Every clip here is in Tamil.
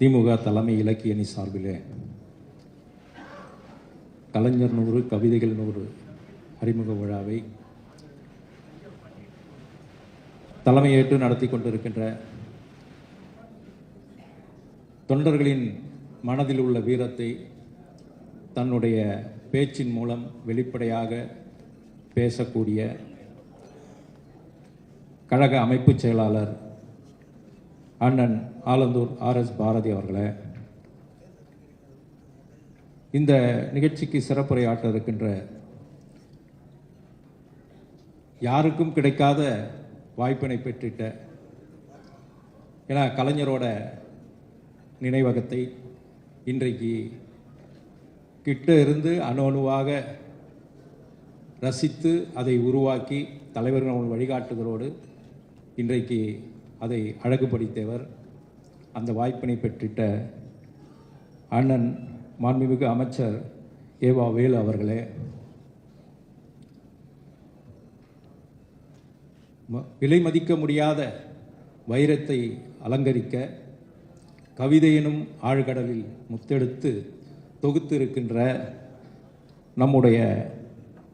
திமுக தலைமை இலக்கிய அணி சார்பிலே. கலைஞர் நூறு கவிதைகள் நூறு அறிமுக விழாவை தலைமையேற்று நடத்தி கொண்டிருக்கின்ற தொண்டர்களின் மனதில் உள்ள வீரத்தை தன்னுடைய பேச்சின் மூலம் வெளிப்படையாக பேசக்கூடிய கழக அமைப்புச் செயலாளர் அண்ணன் ஆலந்தூர் ஆர்எஸ் பாரதி அவர்களே. இந்த நிகழ்ச்சிக்கு சிறப்புரையாற்ற இருக்கின்ற யாருக்கும் கிடைக்காத வாய்ப்பினை பெற்றிட்ட ஏன்னா கலைஞரோட நினைவகத்தை இன்றைக்கு கிட்ட இருந்து அணு அணுவாக ரசித்து அதை உருவாக்கி தலைவர்கள் வழிகாட்டுதலோடு இன்றைக்கு அதை அழகுபடுத்தியவர். அந்த வாய்ப்பினை பெற்றிட்ட அண்ணன் மாண்புமிகு அமைச்சர் ஏவா வேலு அவர்களே. ம- விலை மதிக்க முடியாத வைரத்தை அலங்கரிக்க கவிதையினும் ஆழ்கடலில் முத்தெடுத்து தொகுத்து இருக்கின்ற நம்முடைய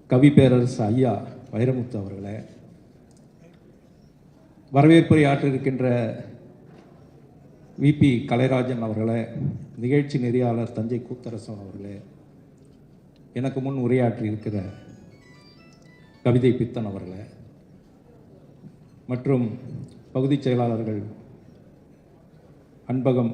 கவி பேரரசு ஐயா வைரமுத்து அவர்களே. வரவேற்புரை ஆற்றிருக்கின்ற விபி கலைராஜன் அவர்களே நிகழ்ச்சி நெறியாளர் தஞ்சை கூத்தரசன் அவர்களே எனக்கு முன் உரையாற்றி இருக்கிற கவிதை பித்தன் அவர்களே மற்றும் பகுதிச் செயலாளர்கள் அன்பகம்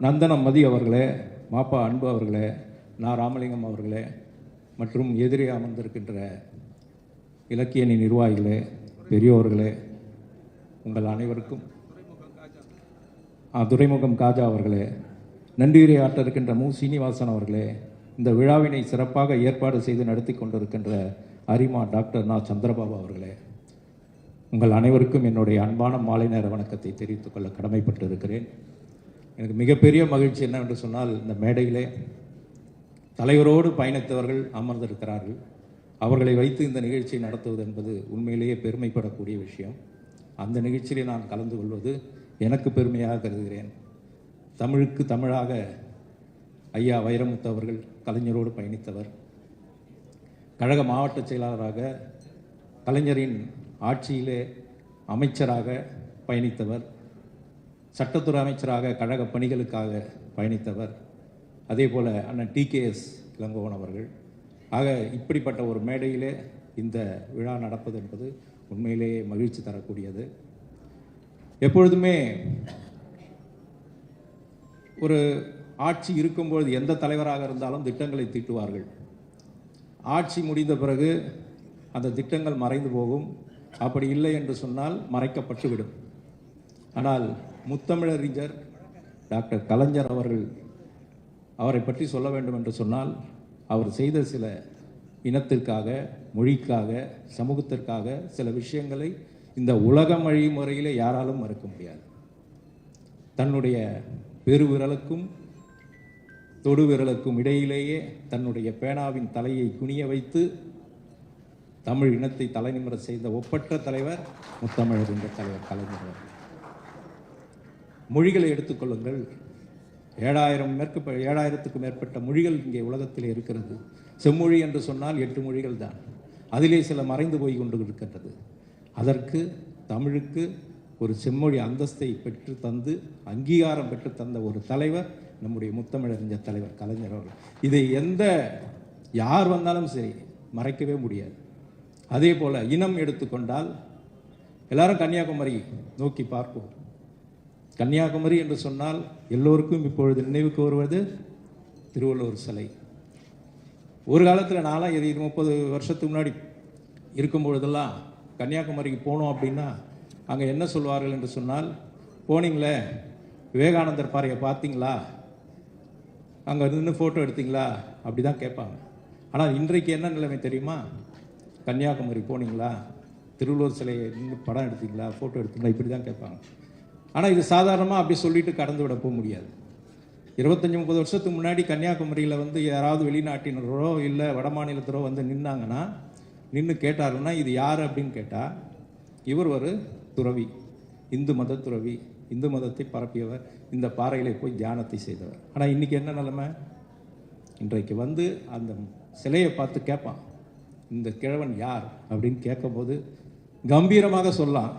நந்தனம் மதி அவர்களே மாப்பா அன்பு அவர்களே நான் ராமலிங்கம் அவர்களே மற்றும் எதிரே அமர்ந்திருக்கின்ற இலக்கியணி நிர்வாகிகளே பெரியோர்களே உங்கள் அனைவருக்கும் துறைமுகம் துரைமுகம் காஜா அவர்களே நன்றியுரை ஆற்ற இருக்கின்ற மு. சீனிவாசன் அவர்களே இந்த விழாவினை சிறப்பாக ஏற்பாடு செய்து நடத்தி கொண்டிருக்கின்ற அரிமா டாக்டர் நா. சந்திரபாபு அவர்களே உங்கள் அனைவருக்கும் என்னுடைய அன்பான மாலை நேர வணக்கத்தை தெரிவித்துக் கொள்ள கடமைப்பட்டு இருக்கிறேன் எனக்கு மிகப்பெரிய மகிழ்ச்சி என்னவென்று சொன்னால் இந்த மேடையிலே தலைவரோடு பயணித்தவர்கள் அமர்ந்திருக்கிறார்கள். அவர்களை வைத்து இந்த நிகழ்ச்சியை நடத்துவது என்பது உண்மையிலேயே பெருமைப்படக்கூடிய விஷயம். அந்த நிகழ்ச்சியிலே நான் கலந்து கொள்வது எனக்கு பெருமையாக கருதுகிறேன். தமிழுக்கு தமிழாக ஐயா வைரமுத்து அவர்கள் கலைஞரோடு பயணித்தவர். கழக மாவட்ட செயலாளராக கலைஞரின் ஆட்சியிலே அமைச்சராக பயணித்தவர். சட்டத்துறை அமைச்சராக கழக பணிகளுக்காக பயணித்தவர். அதே போல் அண்ணன் டிகேஎஸ் இளங்கோவன் அவர்கள். ஆக இப்படிப்பட்ட ஒரு மேடையிலே இந்த விழா நடப்பது என்பது உண்மையிலேயே மகிழ்ச்சி தரக்கூடியது. எப்பொழுதுமே ஒரு ஆட்சி இருக்கும்பொழுது எந்த தலைவராக இருந்தாலும் திட்டங்களை தீட்டுவார்கள். ஆட்சி முடிந்த பிறகு அந்த திட்டங்கள் மறைந்து போகும். அப்படி இல்லை என்று சொன்னால் மறைக்கப்பட்டுவிடும். ஆனால் முத்தமிழறிஞர் டாக்டர் கலைஞர் அவர்கள் அவரை பற்றி சொல்ல வேண்டும் என்று சொன்னால் அவர் செய்த சில இனத்திற்காக மொழிக்காக சமூகத்திற்காக சில விஷயங்களை இந்த உலகம் வழி முறையில் யாராலும் மறுக்க முடியாது. தன்னுடைய பெருவிரலுக்கும் தொடுவிரலுக்கும் இடையிலேயே தன்னுடைய பேனாவின் தலையை குனிய வைத்து தமிழ் இனத்தை தலைநிமிர செய்த ஒப்பற்ற தலைவர் முத்தமிழர் என்ற தலைவர் கலைஞர் மொழிகளை எடுத்துக்கொள்ளுங்கள் ஏழாயிரம் மேற்கு ஏழாயிரத்துக்கும் மேற்பட்ட மொழிகள் இங்கே உலகத்தில் இருக்கிறது. செம்மொழி என்று சொன்னால் எட்டு மொழிகள் தான். அதிலே சில மறைந்து போய் கொண்டு இருக்கின்றது. அதற்கு தமிழுக்கு ஒரு செம்மொழி அந்தஸ்தை பெற்று தந்து அங்கீகாரம் பெற்று தந்த ஒரு தலைவர் நம்முடைய முத்தமிழறிஞர் தலைவர் கலைஞர் அவர்கள். இதை எந்த யார் வந்தாலும் சரி மறைக்கவே முடியாது. அதே போல் இனம் எடுத்துக்கொண்டால் எல்லாரும் கன்னியாகுமரி நோக்கி பார்ப்போம். கன்னியாகுமரி என்று சொன்னால் எல்லோருக்கும் இப்பொழுது நினைவுக்கு வருவது திருவள்ளுவர் சிலை. ஒரு காலத்தில் நாலாம் இது இது முப்பது வருஷத்துக்கு முன்னாடி இருக்கும் பொழுதெல்லாம் கன்னியாகுமரிக்கு போனோம் அப்படின்னா அங்கே என்ன சொல்வார்கள் என்று சொன்னால் போனீங்களே விவேகானந்தர் பாறையை பார்த்தீங்களா? அங்கே நின்று ஃபோட்டோ எடுத்தீங்களா? அப்படி தான் கேட்பாங்க. ஆனால் இன்றைக்கு என்ன நிலைமை தெரியுமா? கன்னியாகுமரி போனீங்களா? திருவள்ளுவர் சிலையை நின்று படம் எடுத்தீங்களா? ஃபோட்டோ எடுத்தீங்களா? இப்படி தான் கேட்பாங்க. ஆனால் இது சாதாரணமாக அப்படி சொல்லிட்டு கடந்து விட போக முடியாது. இருபத்தஞ்சி முப்பது வருஷத்துக்கு முன்னாடி கன்னியாகுமரியில் வந்து யாராவது வெளிநாட்டினரோ இல்லை வட மாநிலத்தரோ வந்து நின்னாங்கன்னா நின்று கேட்டாருன்னா இது யார் அப்படின்னு கேட்டால் இவர் ஒரு துறவி. இந்து மத துறவி. இந்து மதத்தை பரப்பியவர். இந்த பாறையிலே போய் தியானத்தை செய்தவர். ஆனால் இன்றைக்கி என்ன நிலமை? இன்றைக்கு வந்து அந்த சிலையை பார்த்து கேட்பான். இந்த கிழவன் யார் அப்படின்னு கேட்கும்போது கம்பீரமாக சொல்லலாம்.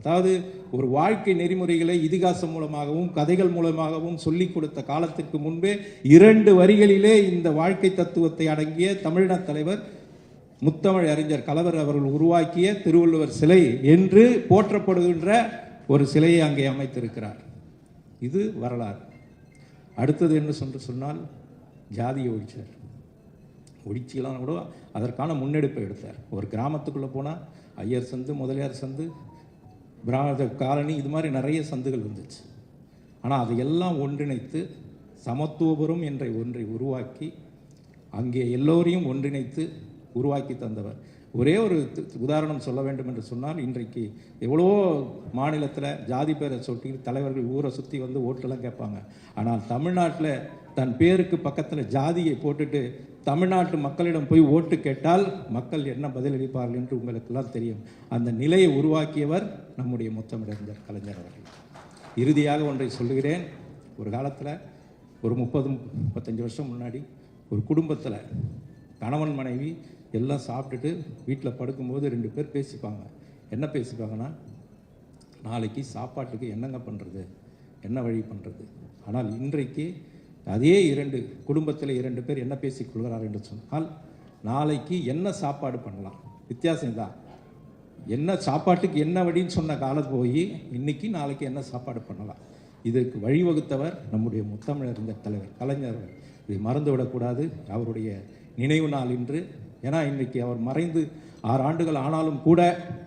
அதாவது ஒரு வாழ்க்கை நெறிமுறைகளை இதிகாசம் மூலமாகவும் கதைகள் மூலமாகவும் சொல்லிக் கொடுத்த காலத்திற்கு முன்பே இரண்டு வரிகளிலே இந்த வாழ்க்கை தத்துவத்தை அடங்கிய தமிழின தலைவர் முத்தமிழ் அறிஞர் கலவர் அவர்கள் உருவாக்கிய திருவள்ளுவர் சிலை என்று போற்றப்படுகின்ற ஒரு சிலையை அங்கே அமைத்திருக்கிறார். இது வரலாறு. அடுத்தது என்ன சொன்று சொன்னால் ஜாதிய ஒழிச்சார். ஒழிச்சிக்கலாம் கூட அதற்கான முன்னெடுப்பை எடுத்தார். ஒரு கிராமத்துக்குள்ளே போனால் ஐயர் சந்து முதலியார் சந்து பிராத காலனி இது மாதிரி நிறைய சந்துகள் வந்துச்சு. ஆனால் அதையெல்லாம் ஒன்றிணைத்து சமத்துவபுரம் என்ற ஒன்றை உருவாக்கி அங்கே எல்லோரையும் ஒன்றிணைத்து உருவாக்கி தந்தவர். ஒரே ஒரு உதாரணம் சொல்ல வேண்டும் என்று சொன்னால் இன்றைக்கு எவ்வளவோ மாநிலத்தில் ஜாதி பேரை சொட்டி தலைவர்கள் ஊரை சுற்றி வந்து ஓட்டெல்லாம் கேட்பாங்க. ஆனால் தமிழ்நாட்டில் தன் பேருக்கு பக்கத்தில் ஜாதியை போட்டுட்டு தமிழ்நாட்டு மக்களிடம் போய் ஓட்டு கேட்டால் மக்கள் என்ன பதிலளிப்பார்கள் என்று உங்களுக்கெல்லாம் தெரியும். அந்த நிலையை உருவாக்கியவர் நம்முடைய முத்தமிழறிஞர் கலைஞர் அவர்கள். இறுதியாக ஒன்றை சொல்லுகிறேன். ஒரு காலத்தில் ஒரு முப்பது முப்பத்தஞ்சு வருஷம் முன்னாடி ஒரு குடும்பத்தில் கணவன் மனைவி எல்லாம் சாப்பிட்டுட்டு வீட்டில் படுக்கும்போது ரெண்டு பேர் பேசிப்பாங்க. என்ன பேசிப்பாங்கன்னா நாளைக்கு சாப்பாட்டுக்கு என்னங்க பண்ணுறது என்ன வழி பண்ணுறது ஆனால் இன்றைக்கு அதே இரண்டு குடும்பத்தில் இரண்டு பேர் என்ன பேசிக் கொள்கிறார் என்று சொன்னால் நாளைக்கு என்ன சாப்பாடு பண்ணலாம்? வித்தியாசம் தான் என்ன சாப்பாட்டுக்கு என்ன வழின்னு சொன்ன காலம் போய் இன்னைக்கு நாளைக்கு என்ன சாப்பாடு பண்ணலாம்? இதற்கு வழிவகுத்தவர் நம்முடைய முத்தமிழறிஞர் தலைவர் கலைஞர் இதை மறந்து விடக்கூடாது அவருடைய நினைவு நாள் இன்று ஏன்னா இன்றைக்கு அவர் மறைந்து ஆறு ஆண்டுகள் ஆனாலும் கூட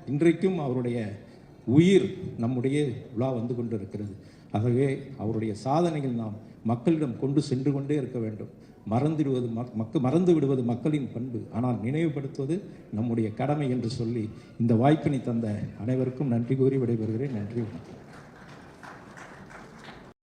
இன்றைக்கும் அவருடைய உயிர் நம்முடைய உலா வந்து கொண்டிருக்கிறது. ஆகவே அவருடைய சாதனைகள் நாம் மக்களிடம் கொண்டு சென்று கொண்டே இருக்க வேண்டும். மறந்துடுவது மக் மக்க மறந்து விடுவது மக்களின் பண்பு. ஆனால் நினைவுபடுத்துவது நம்முடைய கடமை என்று சொல்லி இந்த வாய்ப்பினை தந்த அனைவருக்கும் நன்றி கூறி விடைபெறுகிறேன். நன்றி. வணக்கம்